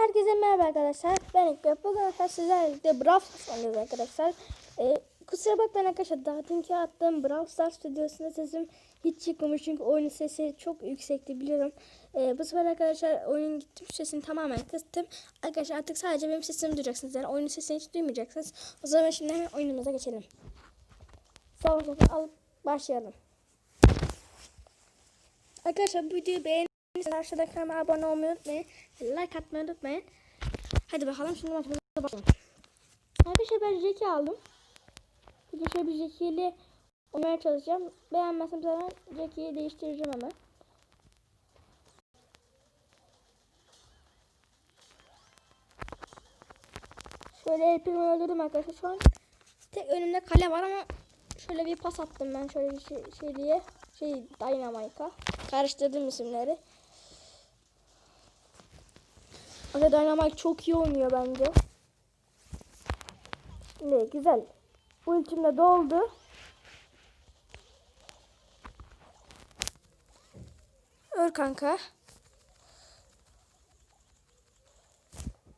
Herkese merhaba arkadaşlar. Ben İkbal. Bugün arkadaşlar sizlerle birlikte Brawl Stars oynuyoruz arkadaşlar. Ee, kusura bakmayın arkadaşlar. Daha dünkü attığım Brawl Stars videosunda sesim hiç çıkmamış. Çünkü oyunun sesi çok yüksekti biliyorum. Ee, bu sefer arkadaşlar oyunun gittim sesini tamamen kıstım. Arkadaşlar artık sadece benim sesimi duyacaksınız. Yani oyunun sesini hiç duymayacaksınız. O zaman şimdi hemen oyunumuza geçelim. Sağ olun alıp başlayalım. Arkadaşlar bu videoyu beğenirseniz aşağıda kanalıma abone olmayı unutmayın. Like atmayı unutmayın. Hadi bakalım şimdi maçımıza başlayalım. Arkadaşlar ben Jackie aldım. Bugün şöyle bir Jackie ile oynamaya çalışacağım. Beğenmezsem zaten Jackie'yi değiştireceğim hemen. Şöyle elpimi öldürdüm arkadaşlar. Şu an tek önümde kale var ama şöyle bir pas attım ben şöyle bir şey, şey diye. Şey Dynamite'a. Karıştırdım isimleri. Ama Dynamite çok iyi oynuyor bence. Ne güzel. Ultim de doldu. Öl kanka.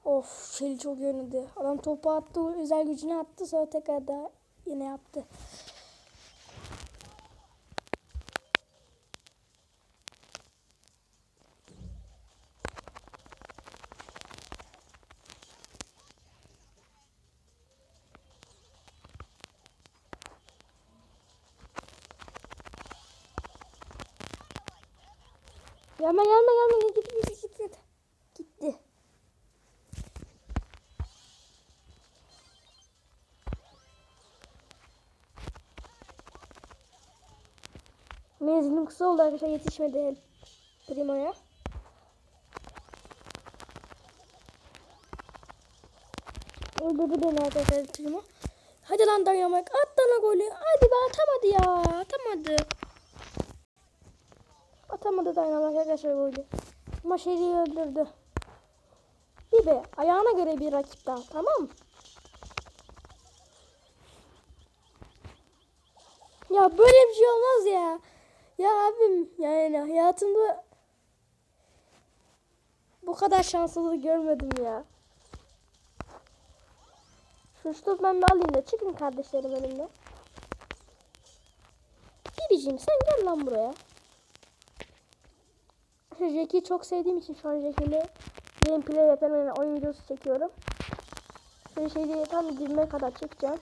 Of Shelly çok oynadı. Adam topu attı, özel gücünü attı sonra tekrar da yine yaptı. Gelme gelme gelme git git git git git. Gitti. Menzilim kısa oldu arkadaşlar yetişmedi Primo'ya. Öldürdü beni arkadaşlar Primo. Hadi lan Dynamite at lan golü. Hadi be atamadı ya. Atamadı. Atamadı Dynamite arkadaşlar golü. Ama Shelly'i öldürdü. Bir be ayağına göre bir rakip daha tamam? Ya böyle bir şey olmaz ya. Ya abim yani hayatımda bu kadar şanslılığı görmedim ya. Şu şutu ben bir alayım da çıkın kardeşlerim önümde. Bibiciğim sen gel lan buraya. Şu Jackie'yi çok sevdiğim için şu an Jackie'yle gameplay yapıyorum. Yani oyun videosu çekiyorum. Şöyle şeyde tam dibime kadar çekeceğim.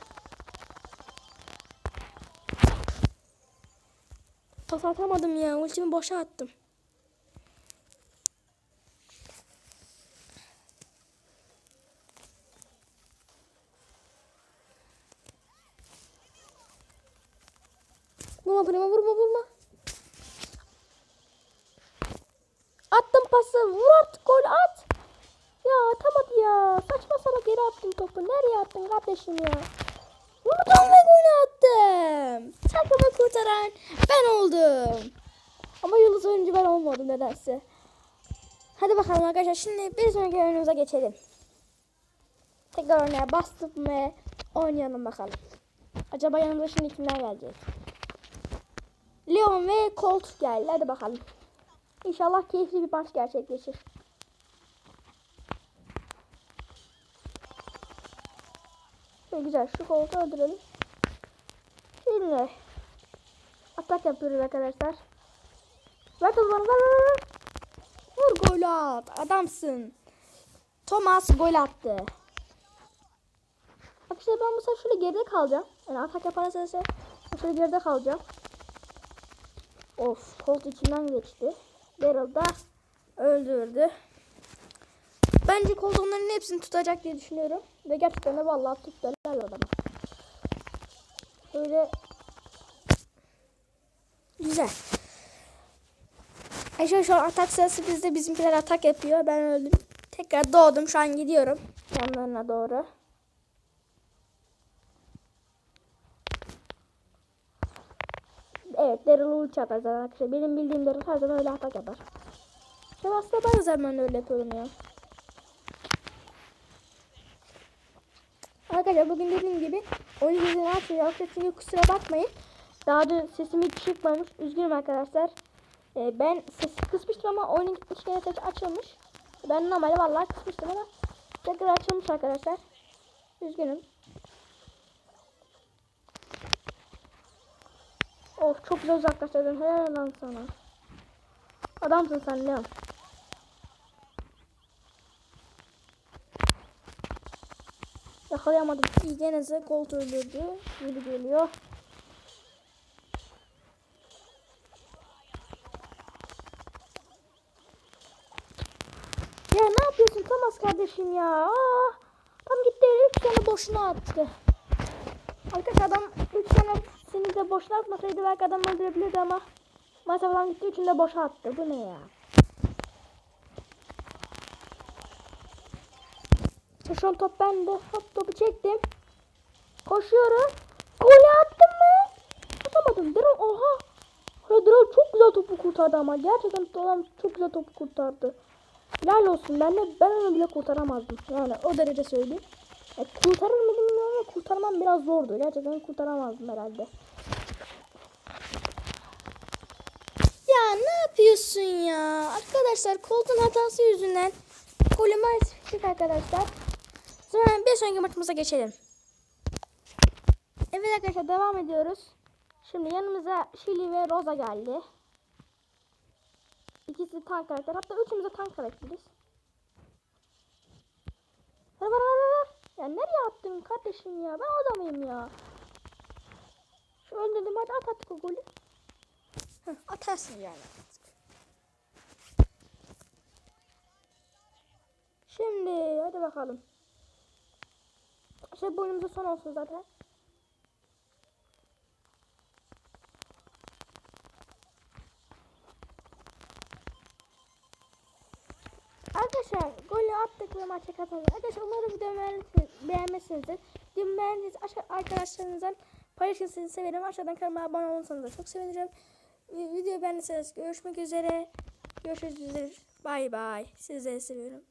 Pas atamadım ya. Ultimi boşa attım. Vurma vurma vurma vurma. Attım pası. Vur artık gol at. Ya atamadı ya. Saçma salak geri attım topu. Nereye attın kardeşim ya? Vurdum ve golü attım. Takımı kurtaran ben oldum. Ama yıldız oyuncu ben olmadım nedense. Hadi bakalım arkadaşlar. Şimdi bir sonraki oyunumuza geçelim. Tekrar oynaya bastım ve oynayalım bakalım. Acaba yanımıza şimdi kimler gelecek? Leon ve Colt geldi. Hadi bakalım. İnşallah keyifli bir maç gerçekleşir. Şöyle güzel şu Colt'u öldürelim. Şimdi atak yapıyoruz arkadaşlar. Ver topu. Vur gol at. Adamsın. Thomas gol attı. Bak işte ben bu sefer şöyle geride kalacağım. Yani atak yaparsa ise şöyle geride kalacağım. Of Colt içinden geçti. Daryl da öldürdü. Bence Colt onların hepsini tutacak diye düşünüyorum. Ve gerçekten de vallahi tuttular adamı. Böyle güzel. Eşe şu an atak sırası bizde bizimkiler atak yapıyor. Ben öldüm. Tekrar doğdum. Şu an gidiyorum. Yanlarına doğru. Evet Daryl atar zaten arkadaşlar. Benim bildiğim Daryl her zaman öyle atak yapar. Aslında ben zaman öyle yapıyorum ya. Arkadaşlar bugün dediğim gibi oyun yüzünü açmıyor. Çünkü kusura bakmayın. Daha dün sesim hiç çıkmamış. Üzgünüm arkadaşlar. Ee, ben sesi kısmıştım ama oyunun gitmiş gene ses açılmış. Ben normalde vallahi kısmıştım ama tekrar açılmış arkadaşlar. Üzgünüm. Of çok güzel uzaklaştırdın. Helal lan sana. Adamsın sen Leon. Yakalayamadım. İyice gol öldürdü. Gibi geliyor. Ya ne yapıyorsun Thomas kardeşim ya? Aa, tam gitti 3 tane boşuna attı. Arkadaş adam 3 tane seni de boşuna atmasaydı belki adam öldürebilirdi ama maalesef adam gitti 3'ünü de boşa attı. Bu ne ya? Şu an top bende. Hop topu çektim. Koşuyorum. Golü attım mı? Atamadım. Drone oha. Drone çok güzel topu kurtardı ama. Gerçekten adam çok güzel topu kurtardı. Helal olsun. Ben de ben onu bile kurtaramazdım. Yani o derece söyleyeyim. Ya, kurtarır mıydım kurtarmam biraz zordu. Gerçekten kurtaramazdım herhalde. Ya ne yapıyorsun ya? Arkadaşlar koltuğun hatası yüzünden golümü açtık arkadaşlar. Sonra bir sonraki maçımıza geçelim. Evet arkadaşlar devam ediyoruz. Şimdi yanımıza Şili ve Rosa geldi. İkisi tank karakter. Hatta üçümüz de tank karakteriz. Ver ver ver, ver. Ya nereye attın kardeşim ya? Ben adamıyım ya. Şu öldürdüm hadi at artık o golü. Heh, atarsın yani. Şimdi hadi bakalım. Şey bu oyunumuzda son olsun zaten. Arkadaşlar golü attık ve maça kazandık. Arkadaşlar umarım videomu beğenmişsiniz- beğenmişsinizdir. Videomu beğendiyseniz aşağı- arkadaşlarınızdan paylaşın severim. Aşağıdan kanalıma abone olursanız da çok sevinirim. Vi- Videoyu beğendiyseniz görüşmek üzere. Görüşürüz. Bay bay. Sizleri seviyorum.